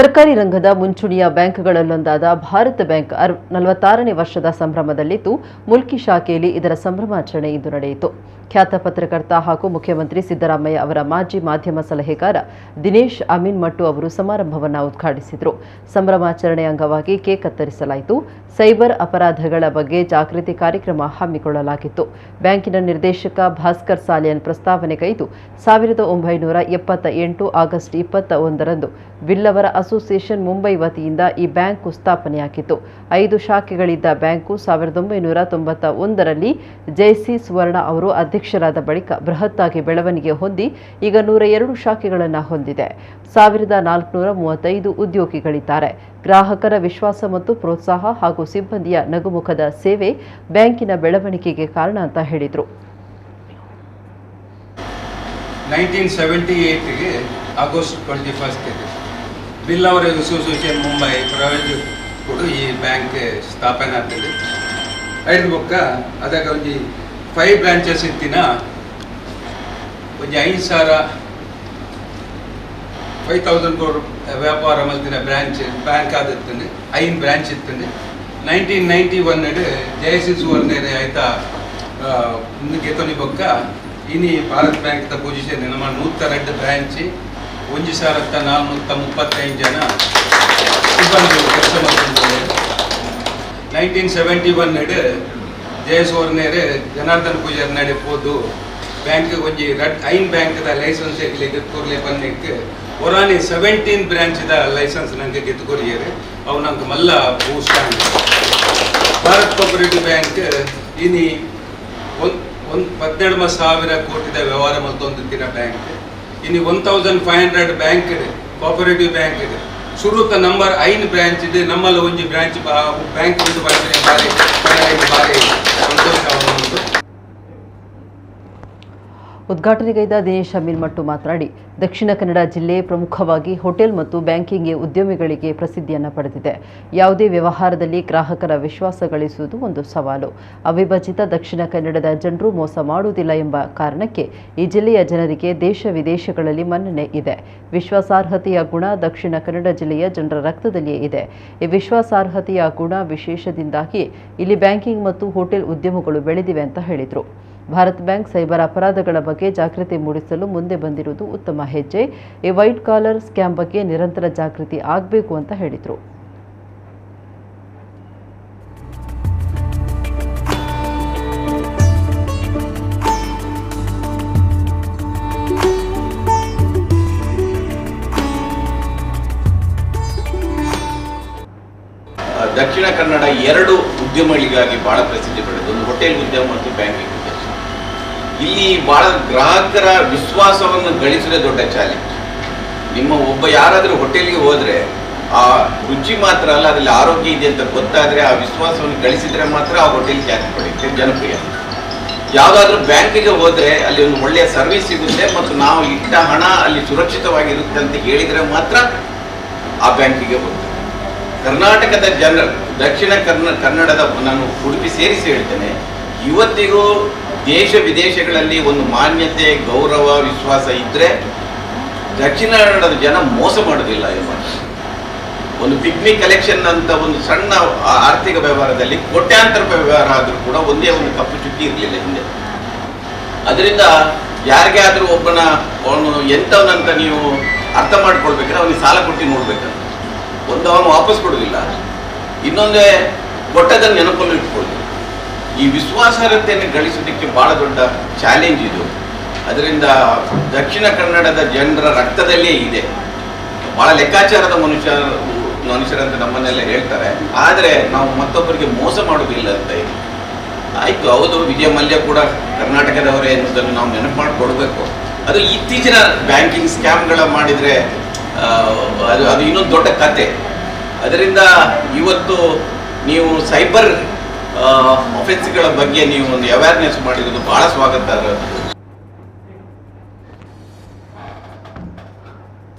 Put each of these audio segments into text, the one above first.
ಸರ್ಕಾರಿ ರಂಗದ ಮುಂಚೂಣಿಯ ಬ್ಯಾಂಕ್ಗಳಲ್ಲೊಂದಾದ ಭಾರತ ಬ್ಯಾಂಕ್ ನಲವತ್ತಾರನೇ ವರ್ಷದ ಸಂಭ್ರಮದಲ್ಲಿದ್ದು, ಮುಲ್ಕಿ ಶಾಖೆಯಲ್ಲಿ ಇದರ ಸಂಭ್ರಮಾಚರಣೆ ಇಂದು ನಡೆಯಿತು. ಖ್ಯಾತ ಪತ್ರಕರ್ತ ಹಾಗೂ ಮುಖ್ಯಮಂತ್ರಿ ಸಿದ್ದರಾಮಯ್ಯ ಅವರ ಮಾಜಿ ಮಾಧ್ಯಮ ಸಲಹೆಗಾರ ದಿನೇಶ್ ಅಮೀನ್ ಮಟ್ಟು ಅವರು ಸಮಾರಂಭವನ್ನು ಉದ್ಘಾಟಿಸಿದರು. ಸಂಭ್ರಮಾಚರಣೆ ಅಂಗವಾಗಿ ಕೇಕ್ ಕತ್ತರಿಸಲಾಯಿತು. ಸೈಬರ್ ಅಪರಾಧಗಳ ಬಗ್ಗೆ ಜಾಗೃತಿ ಕಾರ್ಯಕ್ರಮ ಹಮ್ಮಿಕೊಳ್ಳಲಾಗಿತ್ತು. ಬ್ಯಾಂಕಿನ ನಿರ್ದೇಶಕ ಭಾಸ್ಕರ್ ಸಾಲಿಯನ್ ಪ್ರಸ್ತಾವನೆಗೈದು ಸಾವಿರದ ಒಂಬೈನೂರ ಎಪ್ಪತ್ತ ಎಂಟು ಆಗಸ್ಟ್ ಇಪ್ಪತ್ತ ಒಂದರಂದು ವಿಲ್ಲವರ ಅಸೋಸಿಯೇಷನ್ ಮುಂಬೈ ವತಿಯಿಂದ ಈ ಬ್ಯಾಂಕು ಸ್ಥಾಪನೆಯಾಗಿತ್ತು. ಐದು ಶಾಖೆಗಳಿದ್ದ ಬ್ಯಾಂಕು ಸಾವಿರದ ಒಂಬೈನೂರ ತೊಂಬತ್ತ ಒಂದರಲ್ಲಿ ಜೆಸಿ ಸುವರ್ಣ ಅವರು ಅಧ್ಯಕ್ಷರಾದ ಬಳಿಕ ಬೃಹತ್ತಾಗಿ ಬೆಳವಣಿಗೆ ಹೊಂದಿ ಈಗ ನೂರ ಎರಡು ಶಾಖೆಗಳನ್ನು ಹೊಂದಿದೆ. ಸಾವಿರದ ನಾಲ್ಕುನೂರ ಮೂವತ್ತೈದು ಉದ್ಯೋಗಿಗಳಿದ್ದಾರೆ. ಗ್ರಾಹಕರ ವಿಶ್ವಾಸ ಮತ್ತು ಪ್ರೋತ್ಸಾಹ ಹಾಗೂ ಸಿಬ್ಬಂದಿಯ ನಗುಮುಖದ ಸೇವೆ ಬ್ಯಾಂಕಿನ ಬೆಳವಣಿಗೆಗೆ ಕಾರಣ ಅಂತ ಹೇಳಿದರು. ನೈನ್ಟೀನ್ ಸೆವೆಂಟಿ ಆಗಸ್ಟ್ ಟ್ವೆಂಟಿ ಫಸ್ಟಿಗೆ ಬಿಲ್ ಅವರ ಅಸೋಸಿಯೇಷನ್ ಮುಂಬೈ ಪ್ರೈವೇಟ್ ಕೂಡ ಈ ಬ್ಯಾಂಕ್ ಸ್ಥಾಪನೆ ಆಗ್ತದೆ. ಐದು ಬೊಕ್ಕ ಅದಕ್ಕೆ ಫೈವ್ ಬ್ರಾಂಚಸ್ ಇತ್ತಿನ. ಒಂಜಿ ಐದು ಸಾವಿರ ಫೈವ್ ತೌಸಂಡ್ ಕ್ರೋರ್ ವ್ಯಾಪಾರ ಮಲ್ತಿನ ಬ್ರಾಂಚ್ ಬ್ಯಾಂಕ್ ಆದಿರ್ತಂದೆ ಐನ್ ಬ್ರಾಂಚ್ ಇರ್ತಂದೆ ನೈನ್ಟೀನ್ ನೈಂಟಿ ಒನ್ ಜಯಸಿ ಸುವರ್ಣೇನೆ ಆಯ್ತಾ ಮುಂದಕ್ಕೆ ತೊನಿ ಬೊಕ್ಕ ಇನಿ ಭಾರತ್ ಬ್ಯಾಂಕ್ ದ ಪೊಸಿಷನ್ ನಮ್ಮ ನೂತ ಎರಡು ಬ್ರಾಂಚ್ ಒಂಜಿ ಸಾವಿರದ ನಾಲ್ನೂರ ಮುಪ್ಪತ್ತೈದು ಜನ ಸಿಬ್ಬಂದಿ ಕೆಲಸ ಮಾಡ್ತಿದ್ದಾರೆ. ನೈನ್ಟೀನ್ ಸೆವೆಂಟಿ ಒನ್ ಜಯಸುವರ್ನೇರೆ ಜನಾರ್ದನ್ ಪೂಜಾರ್ ನಡೆ ಪೋದು. ಬ್ಯಾಂಕ್ ಒಂಜಿ ರಡ್, ಐನ್ ಬ್ಯಾಂಕ್ ದ ಲೈಸೆನ್ಸ್ ಎಗ್ಲಿ ಗೆತ್ಕೊರ್ಲೆ ಬಂದಿಕ್ಕೆ ಒರಾನಿ ಸೆವೆಂಟೀನ್ ಬ್ರಾಂಚ್ ದ ಲೈಸೆನ್ಸ್ ನಂಗೆ ಗೆತ್ಕೊರಿಯರೆ ಅವು ನಂಗೆ ಮಲ್ಲ ಬೂಸ್ಟ್ ಭಾರತ್ ಕೋಪರೇಟಿವ್ ಬ್ಯಾಂಕ್ ಇನಿ ಒಂದ್ ಒಂದ್ ಪತ್ತೆರಡು ಸಾವಿರ ಕೋಟಿದ ವ್ಯವಹಾರ ಮಲ್ತೊಂದಿತ್ತಿನ ಬ್ಯಾಂಕ್ ಇನಿ one thousand five hundred bank ಇದೆ ಕೋಪರೇಟಿವ್ ಬ್ಯಾಂಕ್ ಇದೆ. ಶುರುತ ನಂಬರ್ ಐನ್ ಬ್ರಾಂಚ್ ಇದೆ. ನಮ್ಮಲ್ಲಿ ಒಂಜಿ ಬ್ರಾಂಚ್ ಬ್ಯಾಂಕ್ ಒಂದು ಬಾರಿ ಬಾರಿ ಬಾರಿ ಸಂತೋಷ ಉದ್ಘಾಟನೆಗೈದ ದಿನೇಶ್ ಅಮೀನ್ಮಟ್ಟು ಮಾತನಾಡಿ, ದಕ್ಷಿಣ ಕನ್ನಡ ಜಿಲ್ಲೆ ಪ್ರಮುಖವಾಗಿ ಹೋಟೆಲ್ ಮತ್ತು ಬ್ಯಾಂಕಿಂಗ್ ಉದ್ಯಮಿಗಳಿಗೆ ಪ್ರಸಿದ್ಧಿಯನ್ನು ಪಡೆದಿದೆ. ಯಾವುದೇ ವ್ಯವಹಾರದಲ್ಲಿ ಗ್ರಾಹಕರ ವಿಶ್ವಾಸ ಗಳಿಸುವುದು ಒಂದು ಸವಾಲು. ಅವಿಭಜಿತ ದಕ್ಷಿಣ ಕನ್ನಡದ ಜನರು ಮೋಸ ಮಾಡುವುದಿಲ್ಲ ಎಂಬ ಕಾರಣಕ್ಕೆ ಈ ಜಿಲ್ಲೆಯ ಜನರಿಗೆ ದೇಶ ವಿದೇಶಗಳಲ್ಲಿ ಮನ್ನಣೆ ಇದೆ. ವಿಶ್ವಾಸಾರ್ಹತೆಯ ಗುಣ ದಕ್ಷಿಣ ಕನ್ನಡ ಜಿಲ್ಲೆಯ ಜನರ ರಕ್ತದಲ್ಲಿಯೇ ಇದೆ. ಈ ವಿಶ್ವಾಸಾರ್ಹತೆಯ ಗುಣ ವಿಶೇಷದಿಂದಾಗಿ ಇಲ್ಲಿ ಬ್ಯಾಂಕಿಂಗ್ ಮತ್ತು ಹೋಟೆಲ್ ಉದ್ಯಮಗಳು ಬೆಳೆದಿವೆ ಅಂತ ಹೇಳಿದರು. ಭಾರತ್ ಬ್ಯಾಂಕ್ ಸೈಬರ್ ಅಪರಾಧಗಳ ಬಗ್ಗೆ ಜಾಗೃತಿ ಮೂಡಿಸಲು ಮುಂದೆ ಬಂದಿರುವುದು ಉತ್ತಮ ಹೆಜ್ಜೆ. ಈ ವೈಟ್ ಕಾಲರ್ ಸ್ಕ್ಯಾಮ್ ಬಗ್ಗೆ ನಿರಂತರ ಜಾಗೃತಿ ಆಗಬೇಕು ಅಂತ ಹೇಳಿದರು. ದಕ್ಷಿಣ ಕನ್ನಡ ಎರಡು ಉದ್ಯಮಗಳಿಗಾಗಿ ಬಹಳ ಪ್ರಸಿದ್ಧಿ ಪಡೆದು ಒಂದು ಹೋಟೆಲ್ ಉದ್ಯಮ ಮತ್ತು ಬ್ಯಾಂಕಿಂಗ್. ಇಲ್ಲಿ ಬಹಳ ಗ್ರಾಹಕರ ವಿಶ್ವಾಸವನ್ನು ಗಳಿಸಿದ್ರೆ ದೊಡ್ಡ ಚಾಲೆಂಜ್ ನಿಮ್ಮ ಒಬ್ಬ ಯಾರಾದರೂ ಹೋಟೆಲ್ಗೆ ಹೋದರೆ, ಆ ರುಚಿ ಮಾತ್ರ ಅಲ್ಲ, ಅದರಲ್ಲಿ ಆರೋಗ್ಯ ಇದೆ ಅಂತ ಗೊತ್ತಾದ್ರೆ ಆ ವಿಶ್ವಾಸವನ್ನು ಗಳಿಸಿದ್ರೆ ಮಾತ್ರ ಆ ಹೋಟೆಲ್ ಖ್ಯಾತಿ ಪಡೆಯುತ್ತೆ, ಜನಪ್ರಿಯ. ಯಾವುದಾದ್ರೂ ಬ್ಯಾಂಕಿಗೆ ಹೋದರೆ ಅಲ್ಲಿ ಒಂದು ಒಳ್ಳೆಯ ಸರ್ವಿಸ್ ಸಿಗುತ್ತೆ ಮತ್ತು ನಾವು ಇಟ್ಟ ಹಣ ಅಲ್ಲಿ ಸುರಕ್ಷಿತವಾಗಿರುತ್ತೆ ಅಂತ ಹೇಳಿದ್ರೆ ಮಾತ್ರ ಆ ಬ್ಯಾಂಕಿಗೆ ಹೋಗ್ತದೆ ಕರ್ನಾಟಕದ ಜನ ದಕ್ಷಿಣ ಕರ್ನ, ಕನ್ನಡದ ನಾನು ಉಡುಪಿ ಸೇರಿಸಿ ಹೇಳ್ತೇನೆ, ಇವತ್ತಿಗೂ ದೇಶ ವಿದೇಶಗಳಲ್ಲಿ ಒಂದು ಮಾನ್ಯತೆ, ಗೌರವ, ವಿಶ್ವಾಸ ಇದ್ರೆ ದಕ್ಷಿಣ ಕನ್ನಡದ ಜನ ಮೋಸ ಮಾಡೋದಿಲ್ಲ ಎಂಬ ಒಂದು ಪಿಗ್ಮಿ ಕಲೆಕ್ಷನ್ ಅಂತ ಒಂದು ಸಣ್ಣ ಆರ್ಥಿಕ ವ್ಯವಹಾರದಲ್ಲಿ ಕೋಟ್ಯಾಂತರ ವ್ಯವಹಾರ ಆದರೂ ಕೂಡ ಒಂದೇ ಒಂದು ಕಪ್ಪು ಚುಕ್ಕಿ ಇರಲಿಲ್ಲ ಹಿಂದೆ. ಅದರಿಂದ ಯಾರಿಗೆ ಆದರೂ ಒಬ್ಬನ ಅವನು ಎಂಥವನಂತ ನೀವು ಅರ್ಥ ಮಾಡ್ಕೊಳ್ಬೇಕಾದ್ರೆ ಅವನಿಗೆ ಸಾಲ ಕೊಟ್ಟು ನೋಡ್ಬೇಕಂತ. ಒಂದು ಅವನು ವಾಪಸ್ ಕೊಡೋದಿಲ್ಲ. ಇನ್ನೊಂದೇ ಕೊಟ್ಟದನ್ನು ನೆನಪಲ್ಲಿ ಇಟ್ಕೊಳ್ಳಿ. ಈ ವಿಶ್ವಾಸಾರ್ಹತೆಯನ್ನು ಗಳಿಸೋದಕ್ಕೆ ಬಹಳ ದೊಡ್ಡ ಚಾಲೆಂಜ್ ಇದು. ಅದರಿಂದ ದಕ್ಷಿಣ ಕನ್ನಡದ ಜನರ ರಕ್ತದಲ್ಲೇ ಇದೆ. ಬಹಳ ಲೆಕ್ಕಾಚಾರದ ಮನುಷ್ಯ, ಮನುಷ್ಯರಂತ ನಮ್ಮನ್ನೆಲ್ಲ ಹೇಳ್ತಾರೆ. ಆದರೆ ನಾವು ಮತ್ತೊಬ್ಬರಿಗೆ ಮೋಸ ಮಾಡೋದಿಲ್ಲ ಅಂತ ಇದೆ ಆಯ್ತು, ಹೌದು, ವಿಜಯ ಮಲ್ಯ ಕೂಡ ಕರ್ನಾಟಕದವರೇ ಎನ್ನುವುದನ್ನು ನಾವು ನೆನಪು ಮಾಡಿಕೊಡ್ಬೇಕು ಅದು ಇತ್ತೀಚಿನ ಬ್ಯಾಂಕಿಂಗ್ ಸ್ಕ್ಯಾಮ್ಗಳ ಮಾಡಿದರೆ ಅದು ಅದು ಇನ್ನೊಂದು ದೊಡ್ಡ ಕತೆ. ಅದರಿಂದ ಇವತ್ತು ನೀವು ಸೈಬರ್ ಅಫೆನ್ಸ್ಗಳ ಬಗ್ಗೆ ನೀವು ಒಂದು ಅವೇರ್ನೆಸ್ ಮಾಡಿರೋದು ಬಹಳ ಸ್ವಾಗತ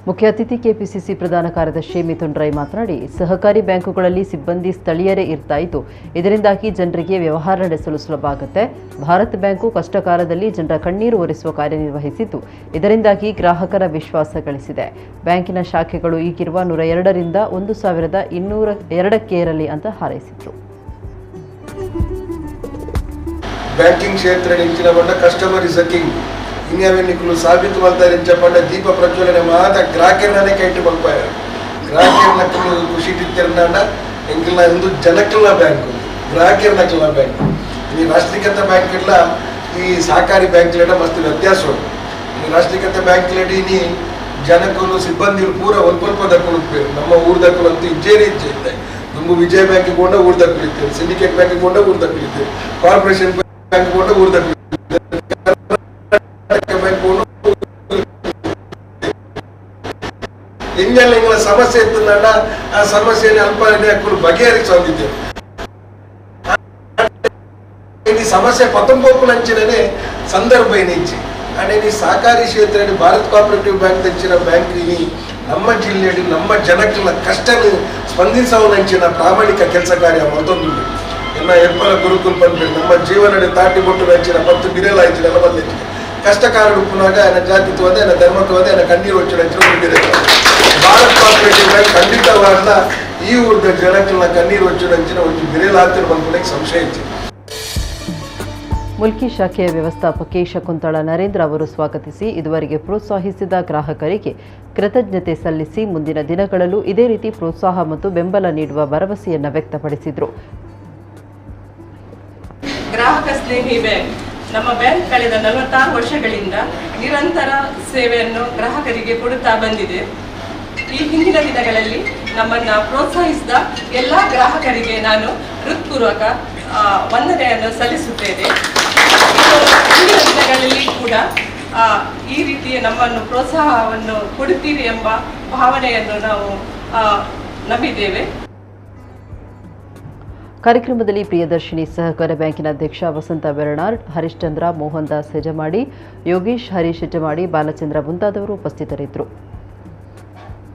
ಮುಖ್ಯ ಅತಿಥಿ ಕೆಪಿಸಿಸಿ ಪ್ರಧಾನ ಕಾರ್ಯದರ್ಶಿ ಮಿಥುನ್ ರೈ ಮಾತನಾಡಿ, ಸಹಕಾರಿ ಬ್ಯಾಂಕುಗಳಲ್ಲಿ ಸಿಬ್ಬಂದಿ ಸ್ಥಳೀಯರೇ ಇರ್ತಾ ಇತ್ತು ಇದರಿಂದಾಗಿ ಜನರಿಗೆ ವ್ಯವಹಾರ ನಡೆಸಲು ಸುಲಭ ಆಗುತ್ತೆ. ಭಾರತ್ ಬ್ಯಾಂಕು ಕಷ್ಟಕಾಲದಲ್ಲಿ ಜನರ ಕಣ್ಣೀರು ಒರೆಸುವ ಕಾರ್ಯನಿರ್ವಹಿಸಿತು ಇದರಿಂದಾಗಿ ಗ್ರಾಹಕರ ವಿಶ್ವಾಸ ಗಳಿಸಿದೆ. ಬ್ಯಾಂಕಿನ ಶಾಖೆಗಳು ಈಗಿರುವ ನೂರ ಎರಡರಿಂದ ಒಂದು ಸಾವಿರದ ಇನ್ನೂರ ಎರಡಕ್ಕೆ ಇರಲಿ ಅಂತ ಹಾರೈಸಿದರು. ಬ್ಯಾಂಕಿಂಗ್ ಕ್ಷೇತ್ರ ಇಂಚಿನ ಪಂಡ ಕಸ್ಟಮರ್ ಇಸ್ కింగ్ ಸಾಬೀತು ಮಾಡ್ತಾರೆ ಇಂಚ ಪಂಡ ದೀಪ ಪ್ರಜ್ವಲನೆ ಮಾತ ಗ್ರಾಹಕರನ್ನೇ ಕೈಟ್ಟು ಬಂಪಾಯ ಗ್ರಾಹಕರ ಖುಷಿ ತಿರ್ನಾಂಡ ಎಂಕಿಲ್ಲ ಒಂದು ಜನಕ್ಕಲ್ಲ ಬ್ಯಾಂಕ್. ಗ್ರಾಹಕರ ನಕ್ಕಲ್ಲ ಬ್ಯಾಂಕ್. ಈ ರಾಷ್ಟ್ರೀಕೃತ ಬ್ಯಾಂಕ್ ಎಲ್ಲ ಈ ಸಹಕಾರಿ ಬ್ಯಾಂಕ್ಲೆಲ್ಲ ಮಸ್ತ್ ವ್ಯತ್ಯಾಸ ಉಂಟು. ಈ ರಾಷ್ಟ್ರೀಕೃತ ಬ್ಯಾಂಕ್ಲೆಡಿ ಇನಿ ಜನಕ್ಕೂ ಸಿಬ್ಬಂದಿ ಪೂರ ಒಂದು ಸ್ವಲ್ಪ ದಕ್ಕಲು ನಮ್ಮ ಊರ್ ದಕ್ಕಲು ಅಂತೂ ಇಜ್ಜೇರಿ ಇಜ್ಜೆ ಇದ್ದೆ. ನಮ್ಮ ವಿಜಯ ಬ್ಯಾಂಕಿಗೆ ಕೊಂಡ ಊರ್ ದಕ್ಕಲಿದ್ದೇವೆ ಸಿಂಡಿಕೇಟ್ ಬ್ಯಾಂಕಿಗೆ ಕೊಂಡ ಊರ್ ದಕ್ಕಲಿದ್ದೇವೆ ಕಾರ್ಪೊರೇಷನ್ ಬ್ಯಾಂಕ್ ಕೊಂಡ ಊರ್ ದಕ್ಕಲಿದ್ದೇವೆ ಬ್ಯಾಂಕ್ ಕೊಂಡ ಹಿಂಗೆಲ್ಲ ಹಿಂಗೆಲ್ಲ ಸಮಸ್ಯೆ ಇತ್ತಂದ ಆ ಸಮಸ್ಯೆಯನ್ನು ಅಲ್ಪ ಹಾಕೊಂಡು ಬಗೆಹರಿಸೋದಿದ್ದೇವೆ ಈ ಸಮಸ್ಯೆ ಪತ್ತೊಂಬತ್ತು ಅಂಚಿನೇ ಸಂದರ್ಭ ಏನಿಚ್ಚಿ ಅಂಡ್ ಈ ಸಹಕಾರಿ ಕ್ಷೇತ್ರ ಭಾರತ್ ಕೋಆಪರೇಟಿವ್ ಬ್ಯಾಂಕ್ ತೆಂಚಿನ ಬ್ಯಾಂಕ್ ಇನಿ ನಮ್ಮ ಜಿಲ್ಲೆಯಲ್ಲಿ ನಮ್ಮ ಜನಕ್ಕೆಲ್ಲ ಕಷ್ಟ ಸ್ಪಂದಿಸವನಂಚಿನ ಪ್ರಾಮಾಣಿಕ ಕೆಲಸ ಕಾರ್ಯ ಮತ್ತೊಂದು ಎನ್ನ ಎಪ್ಪಲ ಗುರುಕುಲ್ ಬಂದ್ಬಿಟ್ಟು ನಮ್ಮ ಜೀವನ ತಾಟಿ ಕೊಟ್ಟು ಹೆಚ್ಚಿನ ಮತ್ತು ಬಿರೇಲ ಆಯ್ತು ಎಲ್ಲ ಬಂದಿತ್ತು ಕಷ್ಟ ಕಾರಣ ಉಪ್ಪುನಾಗ ಎನ್ನ ಜಾತಿತ್ವದ ಅದೇ ಧರ್ಮತ್ವದ ಎನ್ನ ಕಣ್ಣೀರು ಹೊಚ್ಚು ಹೆಚ್ಚು ಬಿರೆ. ಭಾರತ್ ಕೋಆಪರೇಟಿವ್ ಬ್ಯಾಂಕ್ ಖಂಡಿತವಾದ ಈ ಊರ್ದ ಜನಗಳನ್ನ ಕಣ್ಣೀರು ಹೊಚ್ಚು ಹೆಚ್ಚಿನ ಒಂದು ಬಿರೇಲ ಆಗ್ತಿರೋ ಬಂದ್ಬಿಡಕ್ಕೆ ಸಂಶಯ ಇತ್ತು ಮುಲ್ಕಿ ಶಾಖೆಯ ವ್ಯವಸ್ಥಾಪಕಿ ಶಕುಂತಳ ನರೇಂದ್ರ ಅವರು ಸ್ವಾಗತಿಸಿ, ಇದುವರೆಗೆ ಪ್ರೋತ್ಸಾಹಿಸಿದ ಗ್ರಾಹಕರಿಗೆ ಕೃತಜ್ಞತೆ ಸಲ್ಲಿಸಿ, ಮುಂದಿನ ದಿನಗಳಲ್ಲೂ ಇದೇ ರೀತಿ ಪ್ರೋತ್ಸಾಹ ಮತ್ತು ಬೆಂಬಲ ನೀಡುವ ಭರವಸೆಯನ್ನು ವ್ಯಕ್ತಪಡಿಸಿದರು. ಗ್ರಾಹಕ ಸ್ನೇಹಿ ಬ್ಯಾಂಕ್ ನಮ್ಮ ಬ್ಯಾಂಕ್ ಕಳೆದ ನಲವತ್ತಾರು ವರ್ಷಗಳಿಂದ ನಿರಂತರ ಸೇವೆಯನ್ನು ಗ್ರಾಹಕರಿಗೆ ಕೊಡುತ್ತಾ ಬಂದಿದೆ. ಈ ಹಿಂದಿನ ದಿನಗಳಲ್ಲಿ ನಮ್ಮನ್ನು ಪ್ರೋತ್ಸಾಹಿಸಿದ ಎಲ್ಲ ಗ್ರಾಹಕರಿಗೆ ನಾನು ಹೃತ್ಪೂರ್ವಕ ವಂದನೆಯನ್ನು ಸಲ್ಲಿಸುತ್ತೇನೆ. ಹಿಂದಿನ ದಿನಗಳಲ್ಲಿ ಕೂಡ ಈ ರೀತಿಯ ನಮ್ಮನ್ನು ಪ್ರೋತ್ಸಾಹವನ್ನು ಕೊಡುತ್ತೀರಿ ಎಂಬ ಭಾವನೆಯನ್ನು ನಾವು ನಂಬಿದ್ದೇವೆ. ಕಾರ್ಯಕ್ರಮದಲ್ಲಿ ಪ್ರಿಯದರ್ಶಿನಿ ಸಹಕಾರ ಬ್ಯಾಂಕಿನ ಅಧ್ಯಕ್ಷ ವಸಂತ ಬೆರ್ನಾರ್ಡ್ ಹರಿಶ್ಚಂದ್ರ ಮೋಹನ್ ದಾಸ್ ಹೆಜಮಾಡಿ, ಯೋಗೇಶ್ ಹರೀಶ್ ಹೆಜಮಾಡಿ, ಬಾಲಚಂದ್ರ ಮುಂತಾದವರು ಉಪಸ್ಥಿತರಿದ್ದರು.